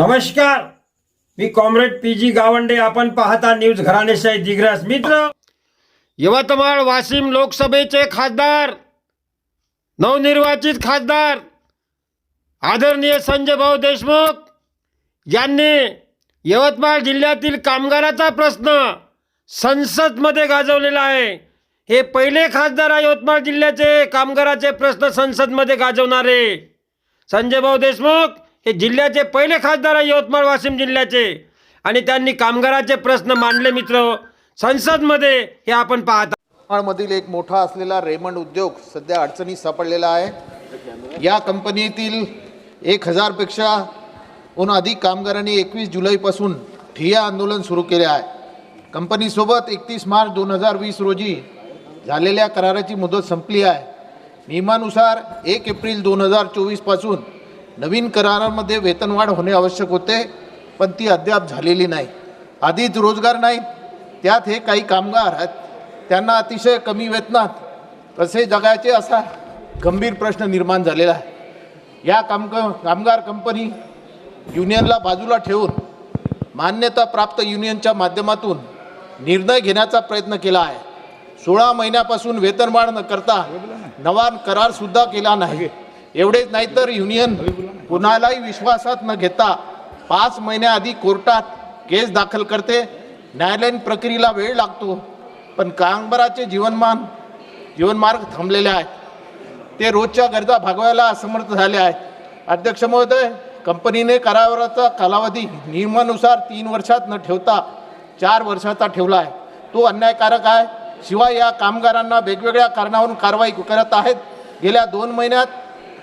नमस्कार. मी comrade P G Gawande. आपण पाहता न्यूज घराणेशाही दिग्रस मित्र. यवतमाळ वाशिम लोकसभेचे खासदार नवनिर्वाचित खासदार आदरणीय संजय भाऊ देशमुख यांनी यवतमाळ जिल्ह्यातील कामगाराचा प्रश्न संसदमध्ये गाजवलेला आहे. हे पहिले खासदार आहे यवतमाळ जिल्ह्याचे. कामगाराचे प्रश्न संसदमध्ये गाजवणारे. संजय भाऊ देशमुख हे जिल्ह्याचे पहिले खासदार आहे यवतमाळ वाशिम जिल्ह्याचे. आणि त्यांनी कामगाराचे प्रश्न मांडले मित्र. संसदमध्ये हे आपण पाहता. मधील एक मोठा असलेला रेमंड उद्योग सध्या अडचणीत सापडलेला आहे. या कंपनीतील एक हजारपेक्षा हून अधिक कामगारांनी एकवीस जुलैपासून ठिय्या आंदोलन सुरू केले आहे. कंपनीसोबत एकतीस मार्च दोन हजार वीस रोजी झालेल्या कराराची मुदत संपली आहे. नियमानुसार एक एप्रिल दोन हजार चोवीसपासून नवीन करारामध्ये वेतनवाढ होणे आवश्यक होते पण ती अद्याप झालेली नाही. आधीच रोजगार नाहीत त्यात हे काही कामगार आहेत. त्यांना अतिशय कमी वेतनात कसे जगायचे असा गंभीर प्रश्न निर्माण झालेला आहे. या काम कामगार कंपनी युनियनला बाजूला ठेवून मान्यता प्राप्त युनियनच्या माध्यमातून निर्णय घेण्याचा प्रयत्न केला आहे. सोळा महिन्यापासून वेतनवाढ न करता नवा करारसुद्धा केला नाही. एवढेच नाही तर युनियन कुणालाही विश्वासात न घेता पाच महिन्याआधी कोर्टात केस दाखल करते. न्यायालयीन प्रक्रियेला वेळ लागतो. पण कांबराचे जीवनमान जीवनमार्ग थांबलेले आहेत. ते रोजच्या गरजा भागवायला असमर्थ झाले आहेत. अध्यक्ष महोदय कंपनीने कराराचा कालावधी नियमानुसार तीन वर्षात न ठेवता चार वर्षाचा ठेवला आहे. तो अन्यायकारक आहे. शिवाय या कामगारांना वेगवेगळ्या कारणावरून कारवाई करत आहेत. गेल्या दोन महिन्यात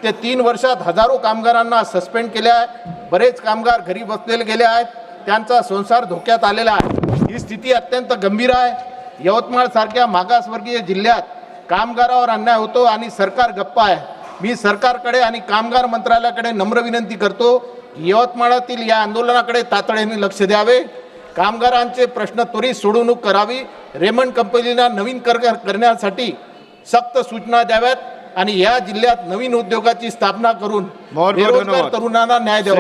ते तीन वर्षात हजारो कामगारांना सस्पेंड केले आहे बरेच कामगार घरी बसलेले गेले आहेत. त्यांचा संसार धोक्यात आलेला आहे. ही स्थिती अत्यंत गंभीर आहे. यवतमाळसारख्या मागासवर्गीय जिल्ह्यात कामगारावर अन्याय होतो आणि सरकार गप्पा आहे. मी सरकारकडे आणि कामगार मंत्रालयाकडे नम्र विनंती करतो यवतमाळातील या आंदोलनाकडे तातडीने लक्ष द्यावे. कामगारांचे प्रश्न त्वरित सोडवणूक करावी. रेमंड कंपनीला नवीन कर करण्यासाठी सक्त सूचना द्याव्यात. आणि या जिल्ह्यात नवीन उद्योगाची स्थापना करून बेरोजगार. तरुणांना न्याय द्यावा